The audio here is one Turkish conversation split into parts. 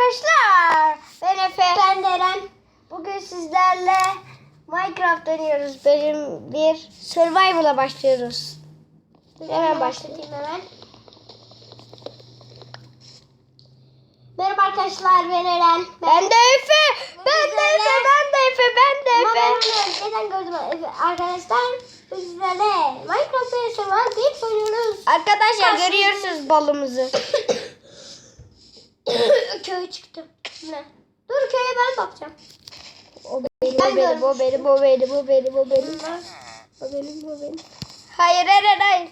arkadaşlar. Ben Efe. Ben de Eren. Bugün sizlerle Minecraft oynuyoruz. Bölüm 1 Survival'a başlıyoruz. Hemen başlayalım. başlatayım hemen. Merhaba arkadaşlar ben Eren. Ben de Efe. Ben de Efe. Ben de Efe. Ben de ben Efe. neden gördüm Efe? Arkadaşlar sizlerle Minecraft'ta yaşamak deyip oynuyoruz. Arkadaşlar görüyorsunuz balımızı. Köy çıktı. Ne? Dur köye ben bakacağım. O benim, o benim, o benim, o benim, o benim, o benim. O benim, o benim. Hayır, hayır, hayır.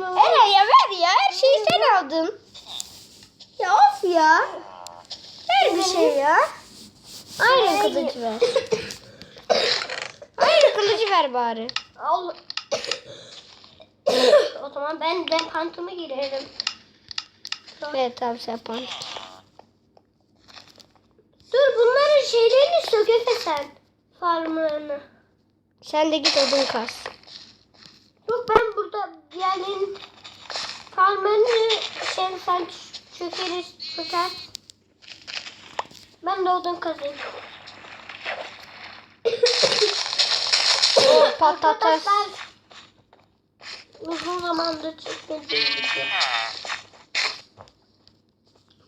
Eren ya ver ya. Her şeyi sen aldın. Ya of ya. Ver bir şey ya. Aynı kılıcı ver. Aynı kılıcı ver bari. Al. O zaman ben ben pantoma girerim. Evet tamam sen yapan. Dur bunların şeylerini sök Efe sen. Farmlarını. Sen de git odun kas. Yok ben burada diğerlerin farmlarını sen ç- çökeriz çöker. Ben de odun kazayım. O patates. Uzun zamandır çekmediğim video.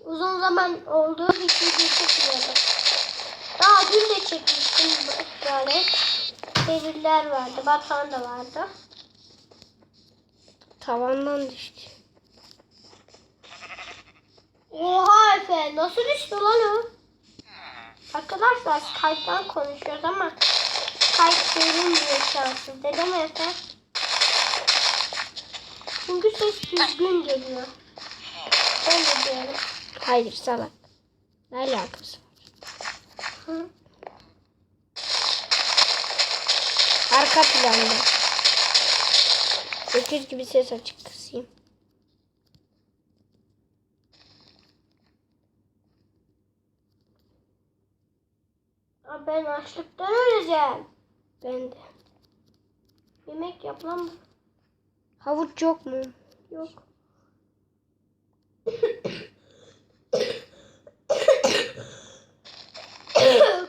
Uzun zaman oldu hiç video çekmiyordum. Daha dün de çekmiştim böyle. Deliller vardı, batan da vardı. Tavandan düştü. Oha Efe nasıl düştü lan o? Arkadaşlar Skype'dan konuşuyoruz ama Skype görünmüyor şanssız. Dedim Efe. Çünkü ses düzgün geliyor. Öyle diyorum. Hayır salak. Ne alakası var? Arka planda. Öküz gibi ses açık kısayım. Ben açlıktan öleceğim. Ben de. Yemek yap lan. Havuç yok mu? Yok.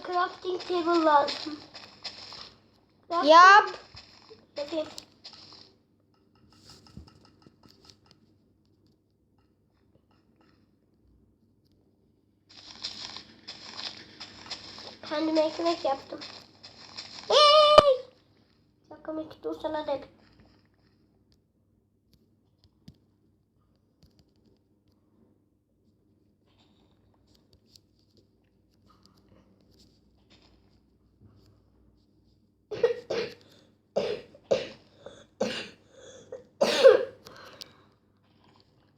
Crafting table lazım. Crafting Yap. Yapayım. Kendime ekmek yaptım. Hey! Sakın iki dursana da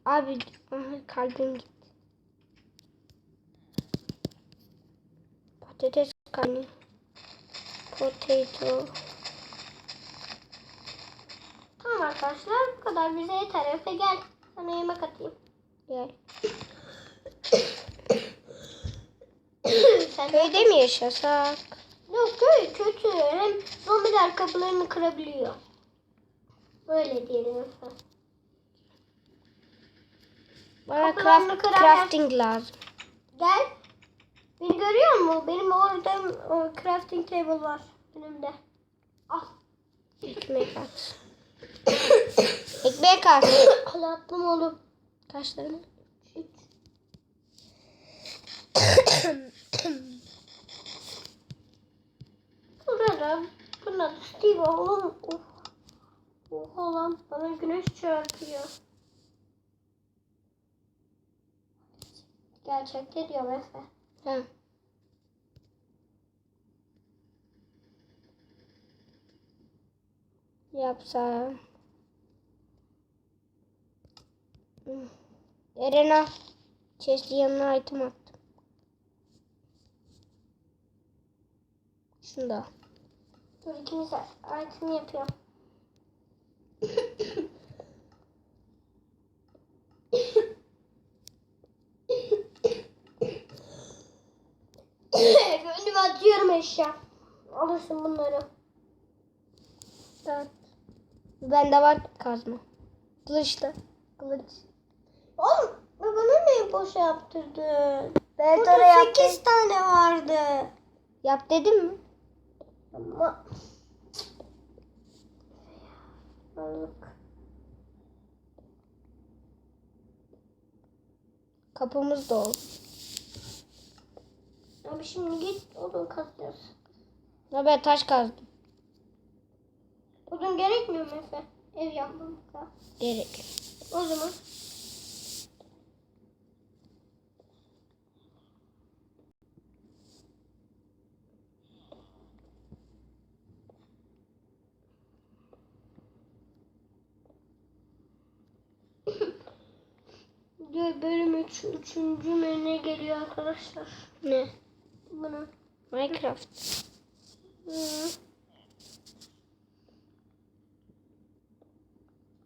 Abi kalbim gitti. Patates kanı. Potato. Tamam arkadaşlar bu kadar bize yeter. Efe gel. Sana yemek atayım. Gel. Sen Köyde mi yaşasak? Yok köy kötü. Hem zombiler kapılarını kırabiliyor. Öyle diyelim Efe. Bana craft, crafting lazım. Gel. Beni görüyor musun? Benim orada o crafting table var önümde. Al. Ekmek at. Ekmek at. Al attım oğlum. Kaç tane? Üç. Burada buna Steve oğlum. Oha lan bana güneş çarpıyor. Gerçekte diyorum Efe. Ha. Yapsam. Hmm. Eren al. Chest'i yanına item attım. Şunu da. Dur ikimiz item yapıyorum. Eşya. Alırsın bunları. Dört. Bende var kazma. Kılıçla. Kılıç. Oğlum bana neyi boşa yaptırdın? Ben Burada yaptım. 8 tane vardı. Yap dedim mi? Ama... Balık. Kapımız dolu. Abi şimdi git odun kazacağız. Ya ben taş kazdım. Odun gerekmiyor mu Efe? Ev yapmamıza. Gerek. O zaman bölüm 3. Üç, üçüncü menüne geliyor arkadaşlar. Ne? Bunu. Minecraft.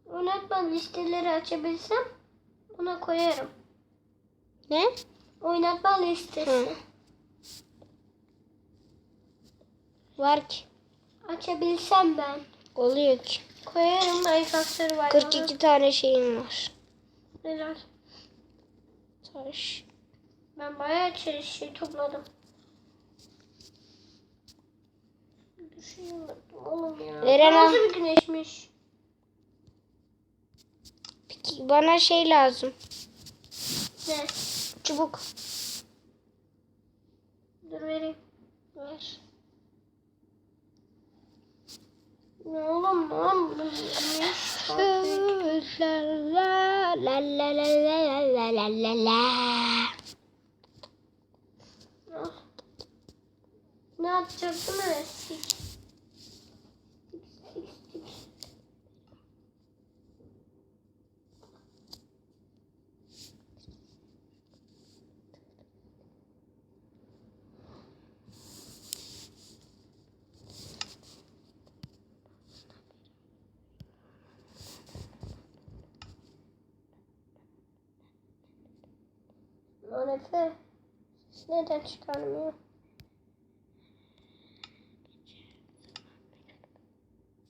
Oynatma listeleri açabilsem buna koyarım. Ne? Oynatma listesi. Hı. Var ki. Açabilsem ben. Oluyor ki. Koyarım Minecraft'ları var. 42 tane şeyim var. Helal. Taş. Ben bayağı şey, şey unuttum oğlum ya. Veren. Nasıl bir güneşmiş? Peki bana şey lazım. Ne? Çubuk. Dur vereyim. Ver. Ne oğlum lan bu La la la la la la la la Ne yapacaktım ben eski neden çıkarmıyor?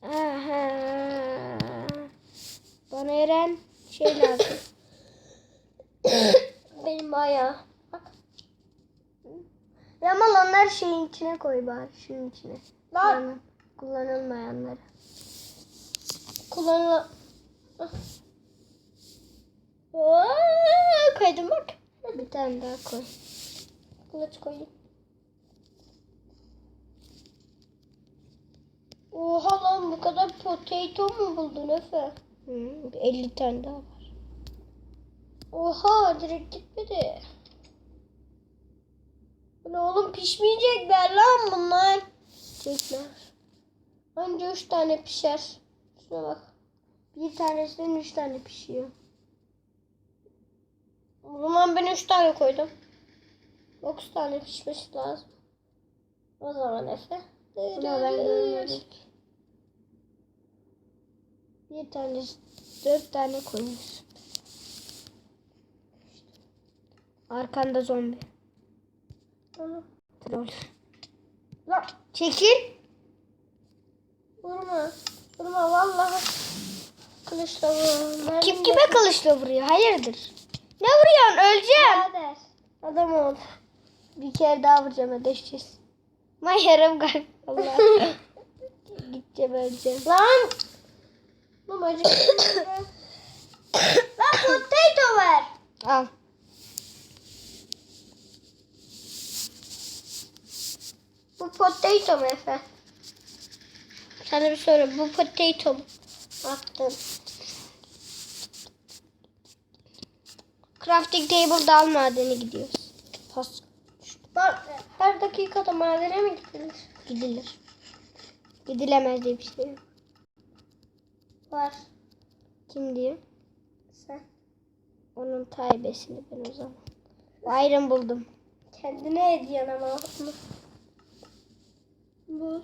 Aha. Bana Eren şey lazım. Benim bayağı. Bak. Yaman onlar şeyin içine koy bari şunun içine. Lan Kullanıl- kullanılmayanları. kullanılan... Aa, Koydum bak. Bir tane daha koy. Kılıç koydum. Oha lan bu kadar potato mu buldun Efe? Hı, 50 tane daha var. Oha direkt gitmedi. Bu ne oğlum pişmeyecekler lan bunlar. Çekler. Önce üç tane pişer. Şuna bak. Bir tanesinden 3 tane pişiyor. O zaman ben üç tane koydum. Dokuz tane pişmesi lazım. O zaman Efe. Bunu ben görmedim. Bir tanesi 4 tane koymuş. Arkanda zombi. Onu. Troll. Lan Çekil. vurma. Vurma vallahi. Kılıçla vur. Mermi Kim kime kılıçla vuruyor? Hayırdır? Ne vuruyorsun? Öleceğim. Adam ol. Bir kere daha vuracağım ödeşeceğiz. Ben yarım kalp. Allah. Gideceğim öleceğim. Lan. Bu acı. Lan potato ver. Al. Bu potato mu Efe? Sana bir soru. Bu potato mu? Attın. Crafting table dal madeni gidiyoruz. Pas. Her dakikada madene mi gidilir? Gidilir. Gidilemez diye bir şey yok. Var. Kim diyor? Sen. Onun taybesini ben o zaman. Iron buldum. Kendine hediyen ama onu. Bul.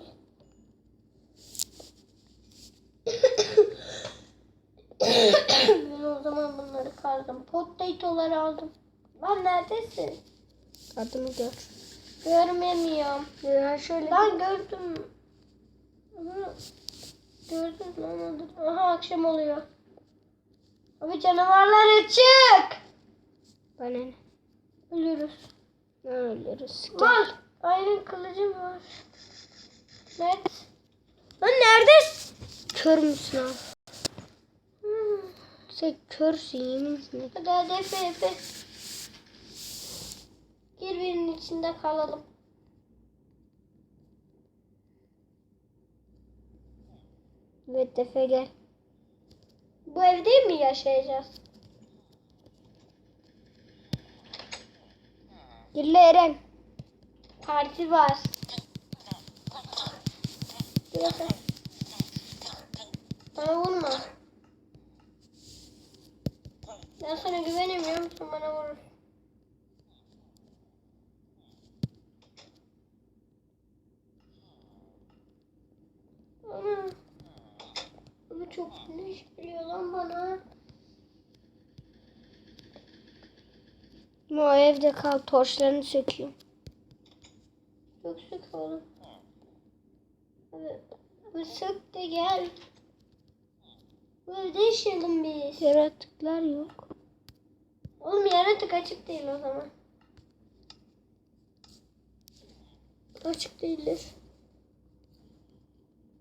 ben o zaman bunları kardım. Potatoları aldım. Lan neredesin? Adımı gör. Görmemiyorum. Ya şöyle. Ben gördüm. Aha. Gördüm lan. Aha akşam oluyor. Abi canavarlar çık. Bana ne? Ölürüz. Ne ölürüz? Var. Iron kılıcım var. Net. Lan neredesin? Kör müsün abi? Hmm. Sen körsün yeminle. Hadi hadi Efe Efe. Gir birinin içinde kalalım. Evet Efe gel. Bu evde mi yaşayacağız? Gir lan Eren. Parti var. Bana vurma. Ben sana güvenemiyorum. Sen bana vurursun. Ana. Bu çok güneş geliyor lan bana. O evde kal torçlarını söküyor. Yok sık oğlum. Bu sık da gel. Bu evde yaşayalım biz. Yaratıklar yok. Oğlum yaratık açık değil o zaman. Açık değildir.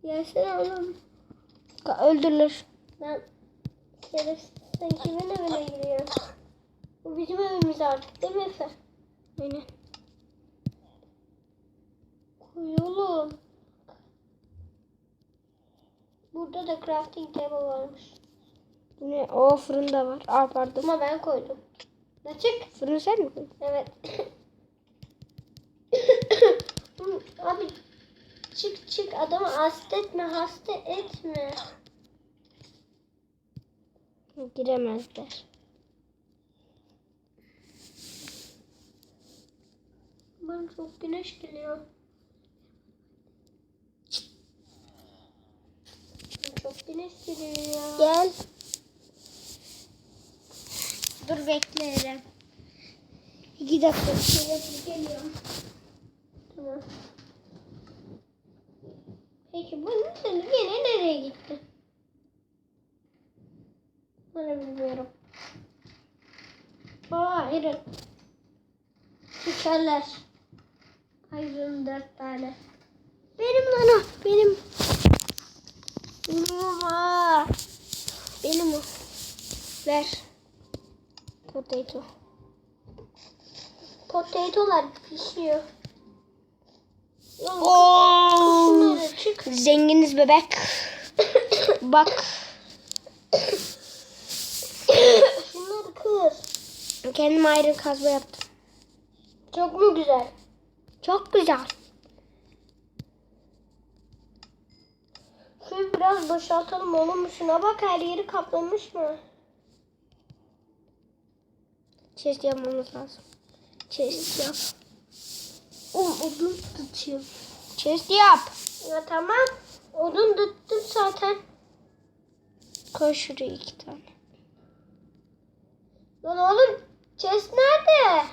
Gelsene oğlum. Öldürülür. Ben şerefsiz sen kimin evine giriyorsun? Bu bizim evimiz artık değil mi Efe? Aynen. Koy oğlum. Burada da crafting table varmış. Ne? O fırında var. Aa pardon. Ama ben koydum. Açık. Fırını sen mi koydun? Evet. Abi çık çık adamı hasta etme hasta etme. Giremezler. Bana çok güneş geliyor. Çok güneş geliyor ya. Gel. Dur bekle Eren. İki dakika bir şey yapıp geliyorum. Tamam. Peki bu nasıl yine nereye gitti? Bunu bilmiyorum. Aa irin. Şekerler. Ayrım dört tane. Benim lan o. Benim. Benim ama. Benim o. Ver. Potato. Potatolar pişiyor. Oo. Çık. Zenginiz bebek. Bak. Şunları kır. Kendim ayrı kazma yaptım. Çok mu güzel? Çok güzel. Şöyle biraz boşaltalım oğlum. Şuna bak her yeri kaplamış mı? Chest yapmamız lazım. Chest yap. Oğlum odun tutuyor. Chest yap. Ya tamam. Odun tuttum zaten. Koy şuraya iki tane. Lan oğlum chest nerede?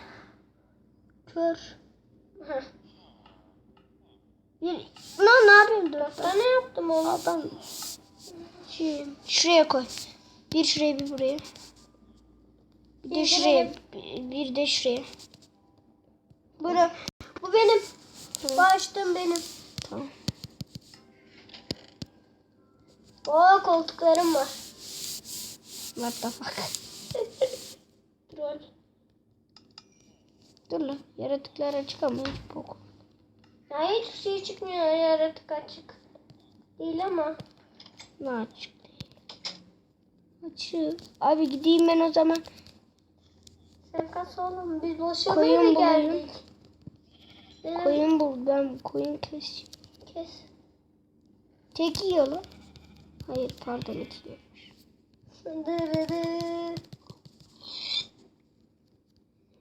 Kör. Bir... Ne? Dur. Ben ne yaptım oğlum? Adam. Şey, şuraya koy. Bir şuraya bir buraya. Bir de şuraya. Bir de şuraya. Bura. Bu benim. Açtığım benim. Tamam. Oo koltuklarım var. What the fuck. Troll. Dur lan. Yaratıklara çıkamayız. Bok. Ya hiçbir şey çıkmıyor yaratık açık. Değil ama. Ne açık değil. Açık. Abi gideyim ben o zaman. Sen kas oğlum biz boşa Koyun geldik. Benim Koyun bul. Ben koyun keseceğim. kes. Tek yiyor lan. Hayır pardon iki yiyormuş.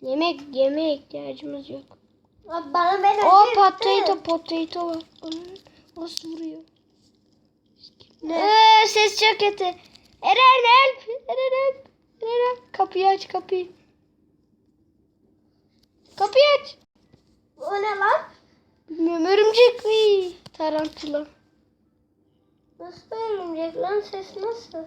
Yemek yemeğe ihtiyacımız yok. Abi bana ben O potato potato var. Nasıl vuruyor? Ne? Ee, ses çok kötü. Eren help. Eren help. Eren kapıyı aç kapıyı. Kapıyı aç. O ne lan? Bilmiyorum örümcek mi? Tarantula. Nasıl örümcek lan ses nasıl?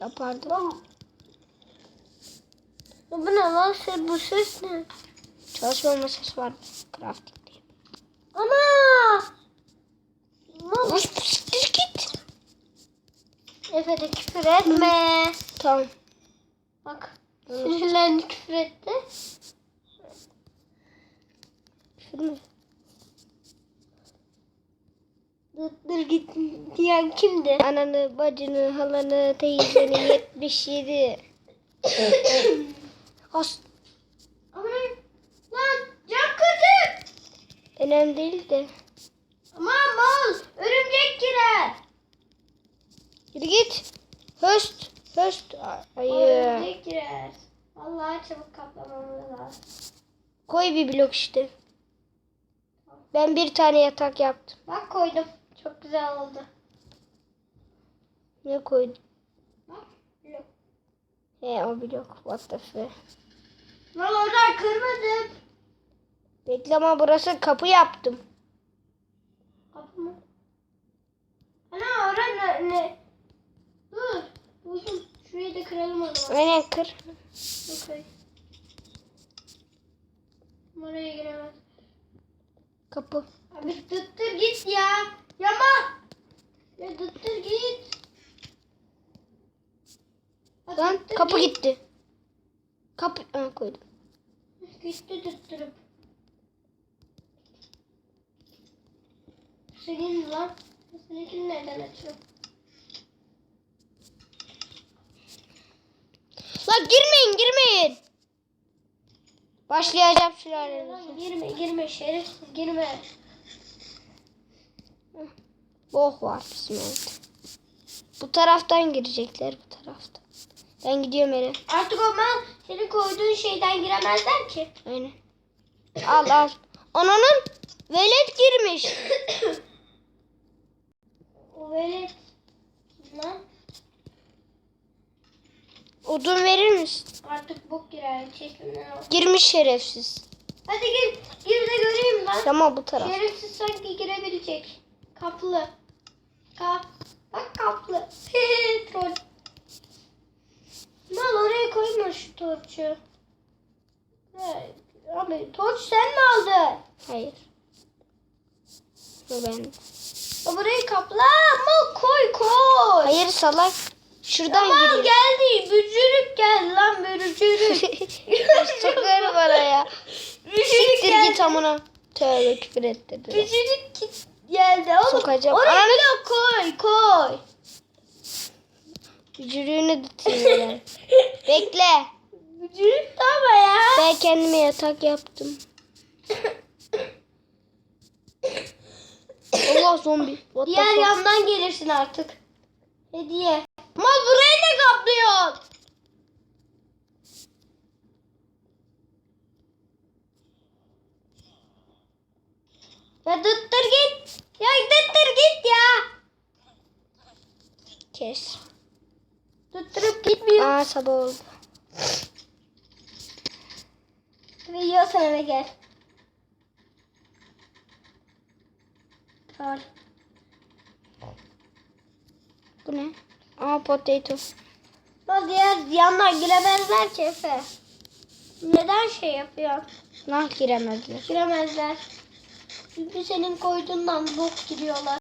Yapardım. Bu ne lan bu ses ne? Çalışma masası var. Crafting diye. Ana! Lan Uş siktir git. Efe küfür etme. Tamam. Bak sinirlerini küfür etti. Şunu. Dur, dur git diyen kimdi? Ananı, bacını, halanı, teyzeni 77. As Aman lan cam kırdı. önemli değil de. Aman mal örümcek girer. Yürü git. Höst. Höst. Hayır. Örümcek girer. Vallahi çabuk kaplamamız lazım. Koy bir blok işte. Ben bir tane yatak yaptım. Bak koydum. Çok güzel oldu. Ne koydum? Bak. blok. He o blok. What the fuck. Lan oradan kırmadım. Bekle ama burası kapı yaptım. Kapı mı? Ana orada ne, ne? Dur. Buldum. Şurayı da kıralım o zaman. Aynen kır. Okey. Oraya giremez. Kapı. Abi tuttur git ya. Yama. Ya tuttur git. Lan tuttur kapı git. gitti. Kapı ha, koydum. Gitti tutturup. Senin lan. Seninkini nereden açıyor? Lan girmeyin girmeyin. Başlayacağım sülalenizi. girme girme şerefsiz girme. Boh var bizim evde. Bu taraftan girecekler bu taraftan. Ben gidiyorum eve. Artık o mal senin koyduğun şeyden giremezler ki. Aynen. Al al. Ananın velet girmiş. O velet. Lan Odun verir misin? artık bok girer. Çekinden al. Girmiş şerefsiz. Hadi gir. Gir de göreyim ben. Tamam bu taraf. Şerefsiz sanki girebilecek. Kaplı. Kap. Bak kaplı. Troll. Mal oraya koyma şu torçu. Evet. Abi torç sen mi aldın? Hayır. Bu ben. Ya burayı kapla. Mal koy koy. Hayır salak. Şuradan Mal giriyor. geldi. Bücürük geldi lan bücürük. Sokarım bana ya. bücürük Siktir geldi. git amına. Tövbe küfür ettirdi. Bücürük git- geldi. Oğlum, Sokacağım. Oraya Ananı- blok koy koy. Tutayım ben. Bekle. Bücürük de ama ya. Ben kendime yatak yaptım. Allah zombi. What Diğer yandan gelirsin artık. Hediye. Mal burayı ne kaplıyorsun? Ya dıttır git. Ya dıttır git ya. Kes. Dıttırıp gitmiyor. Aa sabah oldu. Yiyorsan eve gel. Al. Bu ne? Aa potato. Mal diğer yandan giremezler ki Efe. Neden şey yapıyor? Nah giremezler. Giremezler. Çünkü senin koyduğundan bok giriyorlar.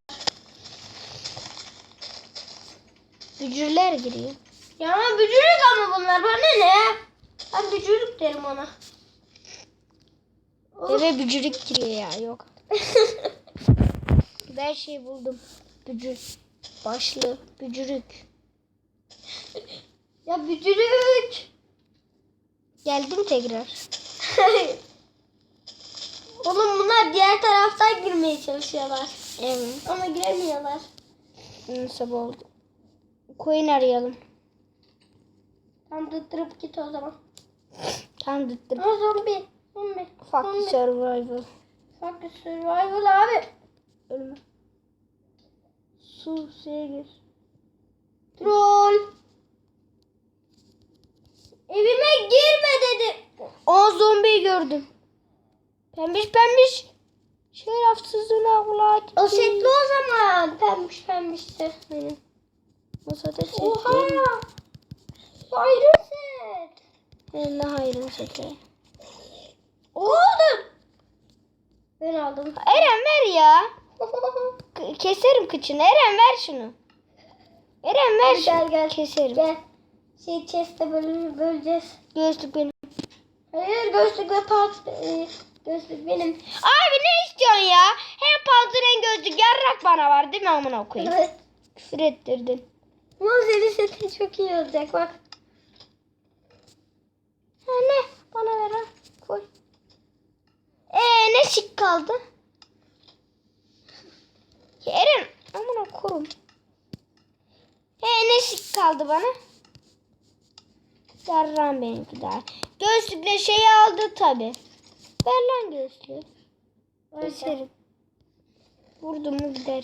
Bücürler giriyor. Ya bücürük ama bunlar. Bana ne? Ben bücürük derim ona. Eve bücürük giriyor ya yok. Ben şey buldum. Bücür. Başlı. Bücürük. ya bücürük. Geldim tekrar. Oğlum bunlar diğer taraftan girmeye çalışıyorlar. Evet. Ama giremiyorlar. Sabah oldu. Koyun arayalım. Tam dıttırıp git o zaman. Tam dıttım. Ama zombi. Zombi. Fuck zombi. survival. Fuck survival abi. Ölme. Su suya gir. Troll. Evime girme dedi. Aa zombiyi gördüm. Pembiş pembiş. Şerefsizine kulak. O setli o zaman. Pembiş pembişti. Aynen. Masada set Oha. Hayır set. Eline hayrın seti. Oğlum. Ben aldım. Eren ver ya. K- Keserim kıçını. Eren ver şunu. Eren ver Gel, şunu. gel. Keserim. Gel. Şey chest'e böl böleceğiz. Gözlük benim. Hayır gözlük ve pat. E, gözlük benim. Abi ne istiyorsun ya? Hem paltır hem gözlük yarrak bana var değil mi amına koyayım? Evet. Küfür ettirdin. Ama senin setin çok iyi olacak bak. Ha ne? Bana ver ha. Koy. Ee ne şık kaldı? Eren amına korum. Ee ne şık kaldı bana? Yarram benimki daha. Gözlükle şeyi aldı tabi. Ver lan gözlüğü. Keserim. Vurdum mu gider.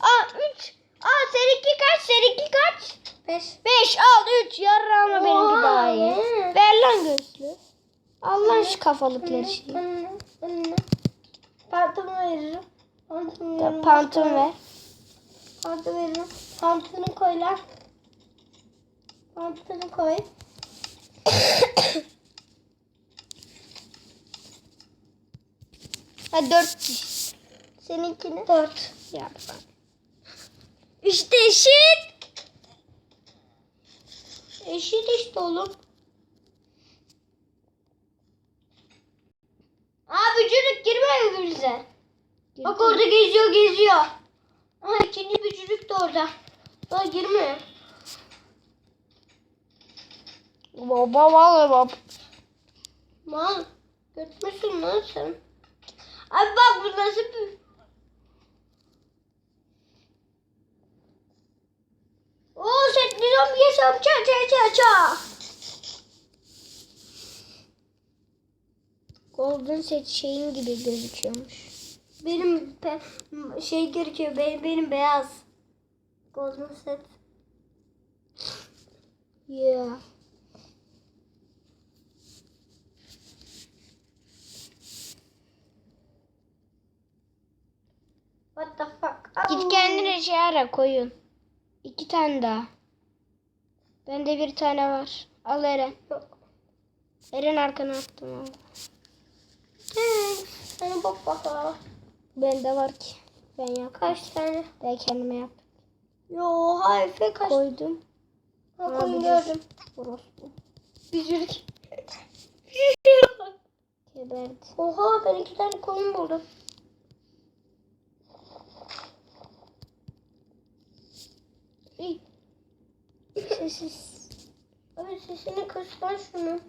Aa 3. Aa seninki kaç? Seninki kaç? Beş. 5 al 3 yarrağıma benimki daha iyi. Ver lan gözlüğü. Al lan şu kafalıkları. Önüne. Pantolon veririm. Pantolon. Pantolon ver. Pantolon veririm. Pantolonu koy lan. Pantolonu koy. Ha 4 Seninkini? Dört. Ya bak. İşte eşit. Eşit işte oğlum. Abi çocuk girme bize. Bak orada geziyor geziyor. Aha ikinci bir çocuk da orada. Daha girme. Baba baba baba. Mal. Götmüşsün lan sen. Abi bak bu nasıl bir... Oo setli zombi yaşam ça ça ça ça. Golden set şeyin gibi gözüküyormuş. Benim pe, şey gerekiyor benim, benim beyaz. Golden set. Yeah. What the fuck? Git kendine şey ara koyun. İki tane daha. Bende bir tane var. Al Eren. Yok. Eren arkana attım al. Thanks. Sana bak bak. Bende var ki. Ben yap. Kaç tane? Ben kendime yap. Yo hayfe kaç. Koydum. Ha, koyun Abi, gördüm. Bir çocuk. Geberdi. Oha ben iki tane koyun buldum. Sessiz. Abi sesini kıs lan şunu.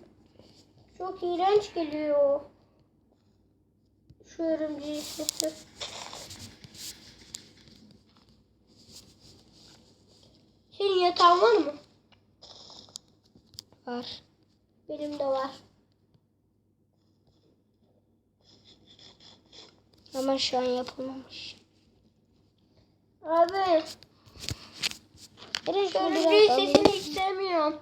Çok iğrenç geliyor. Şu örümceğin sesi. Senin yatağın var mı? Var. Benim de var. Ama şu an yapılmamış. Abi Şunu biraz alayım. sesini hiç sevmiyorum.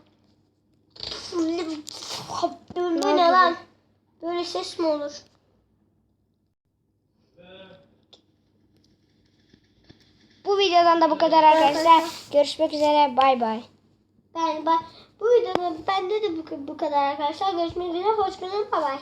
Bu Ne lan? Böyle ses mi olur? Bu videodan da bu kadar arkadaşlar. Görüşmek üzere. Bay bay. Ben, ben bu videoda bende de bu, bu kadar arkadaşlar. Görüşmek üzere. Hoşçakalın. Bay bay.